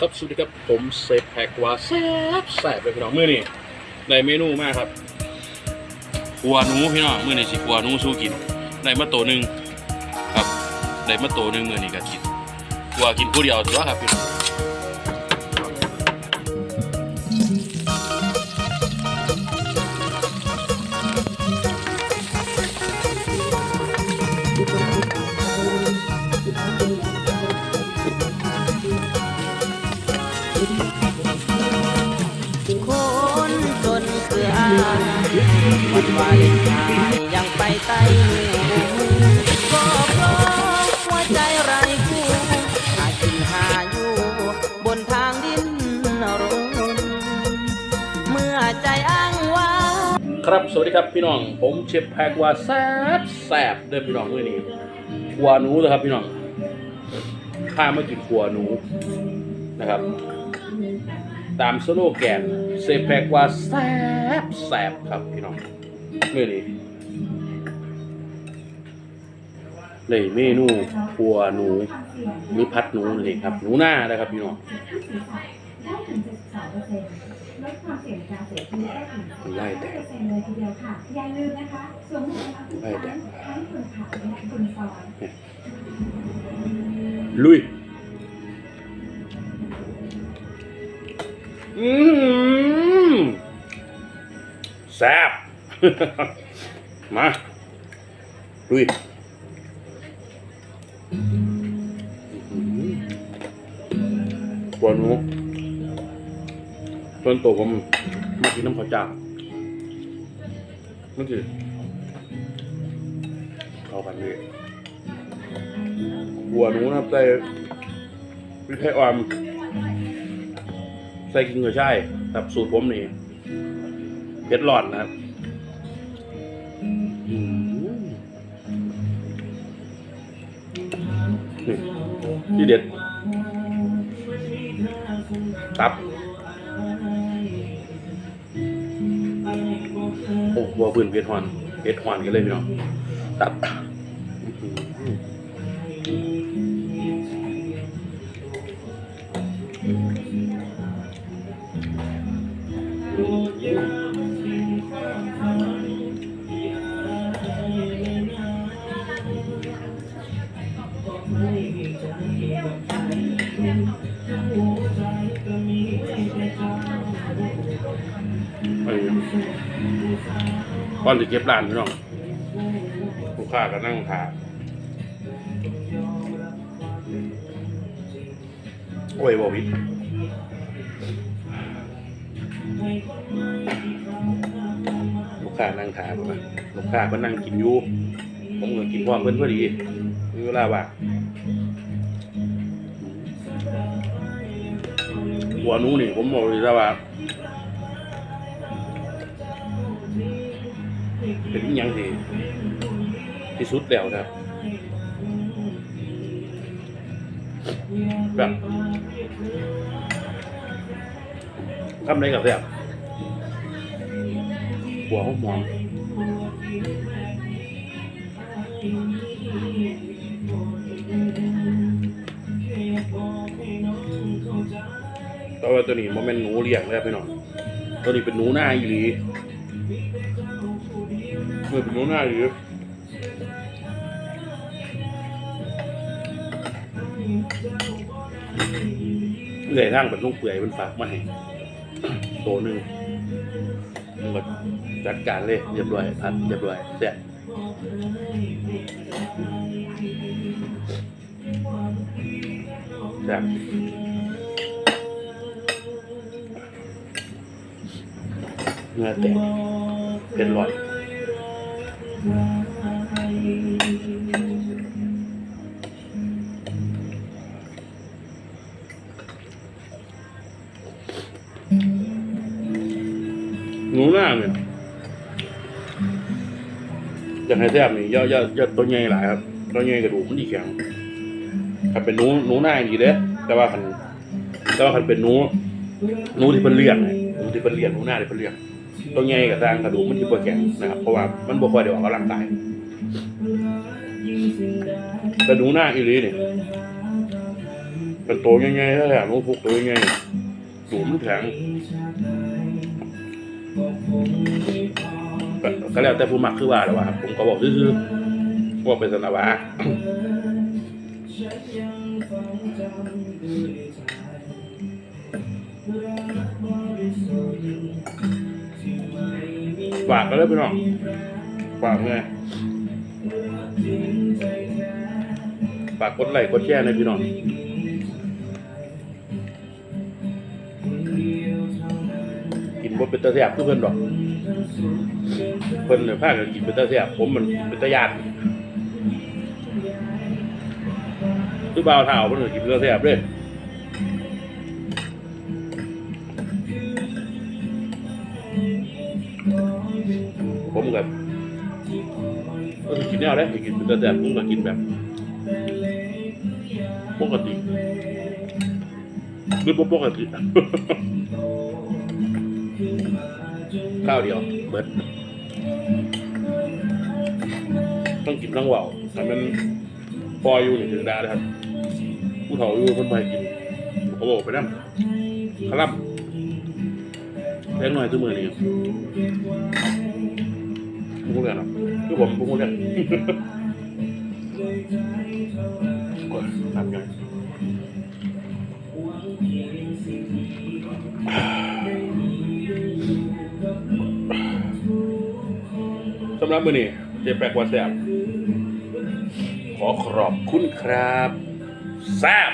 ครับสวัสดีครับผมเซฟแพกว่าแซ่บแซ่บเลยพี่น้องมื้อนี้ในเมนูมากครับกัวหนูพี่น้องมื้อนี้สิกัวหนูสู้กินได้มาโตหนึ่งครับได้มาโตหนึ่งมื้อนี้ก็กินกัวกินผู้เดียวตัวครับพี่น้อง วันวาเลนไทน์ยังไปไต่หมู่ก็เพราะหัวใจไร้คู่หากินหาอยู่บนทางดินรนเมื่อใจอ้างว้างครับสวัสดีครับพี่น้อง ผมเชฟแพกว่าแซบแซบเด้อพี่น้องมื้อนี้กัวหนูนะครับพี่น้องข้าไมากินกัวหนูนะครับ ตามสโลแกนเซฟแพกว่าแซบแซบครับพี่น้องมื้อนี้เลยเมนูกัวหนูหรือพัดหนูนั่ครับ หนูหน้านะครับพี่น้องลดความเสี่ยงการเสียชีวิตได้ถึงไล่แตก10%เลยทีเดียวค่ะอย่าลืมนะคะสวมหมวกกันน็อกทั้งคนขับและคนซ้อนลุย อืมแซ่บ มาลุยกวนหนูส่วนตัวผมมากินน้ำข้าวจ้ามันคือเข้ากันเลยหัวหนูนะใส่พริกไทยอ่อน ใส่กินกระช่ายครับสูตรผมนี่เผ็ดร้อนนะครับที่เด็ด ตับโอ้บัวพื้นเผ็ดหอนเผ็ดหอนกันเลยพี่น้องตับ ไปก่อนจะเก็บร้านพี่น้องลูกค้าก็นั่งทาโอ้ยบอวิดลูกค้านั่งทามนะลูกค้าก็นั่งกินอยู่ผมก็กินพร้อมเพิ่นพอดีมีเวลาว่าง หัวหนูนี่ผมบอกเลยว่า เป็นอหยังที่ที่สุดแล้วครับแบบทำอะไรกับแบบหัวหอมหอม แตัวาตัวนี้มันเป็นหนูเลี้ยงเลยครับพี่น้องตัวนี้เป็นหนูหน้าอีหลีเมื่อเป็นหนูหน้าอยู่เหนื่อยร่างเป็นลูกเปื่อยมันฝากมาให้โตหนึ่งมันจัดการเลยเรียบร้อยพัดเรียบร้อยเสร็จแซ่บ เนื้อแตกเป็นรอยหนูหน้าเนี่ยอยากให้แซ่บนี่ย่าอย่าอย่าตัวใหญ่หลายครับตัวใหญ่กระดูกมันดีแข็งครับเป็นหนูหนูหน้าดีเด้แต่ว่าคันแต่ว่าคันเป็นหนูหนูที่เป็นเลี้ยงเนี่ยหนูที่เป็นเลี้ยงหนูหน้าที่เป็นเลี้ยง ตัวใหญ่กับทางกระดูกมันที่บ่แข็งนะครับเพราะว่ามันบ่ค่อยได้ออกกำลังกายแต่หนูหน้าอีหลีเนี่ยเป็นตัวง่ายๆแท้ๆลงพุกตัวง่ายๆตูมันแข็งก็ก็แล้วแต่ผู้มักคือว่าแหละว่าครับผมก็บอกซื่อๆว่าเป็นสนาวา ฝากกันเลยพี่น้องฝากไงฝากกดไลค์กดแชร์นอยพี่น้องกินบ่เป็นตาแซ่บคือเพิ่นดอกเพิ่อนเนี่ยพากันกินเป็นตาแซ่บผมมันเป็นตาญาติคือบ่าวเฒ่าเพิ่อนกินเป็นตาแซ่บเด้ ผมกับก็กินแนวได้กินเป็นแต่ผมก็กินแบบปกติหรือบ่ปกติข้าวเดียวเบิดต้องกินทั้งเว่าแต่มันพออยู่นี่ถึงได้นะครับผู้เฒ่าอยู่คนไปกินเขาบอกไปนั่นคลับแพงหน่อยตัวมือนี่ คือผมพูดเรื่องโอ้ยทำไงสำหรับมือนี้เจ๊แปลกว่าแซ่บขอขอบคุณครับแซ่บ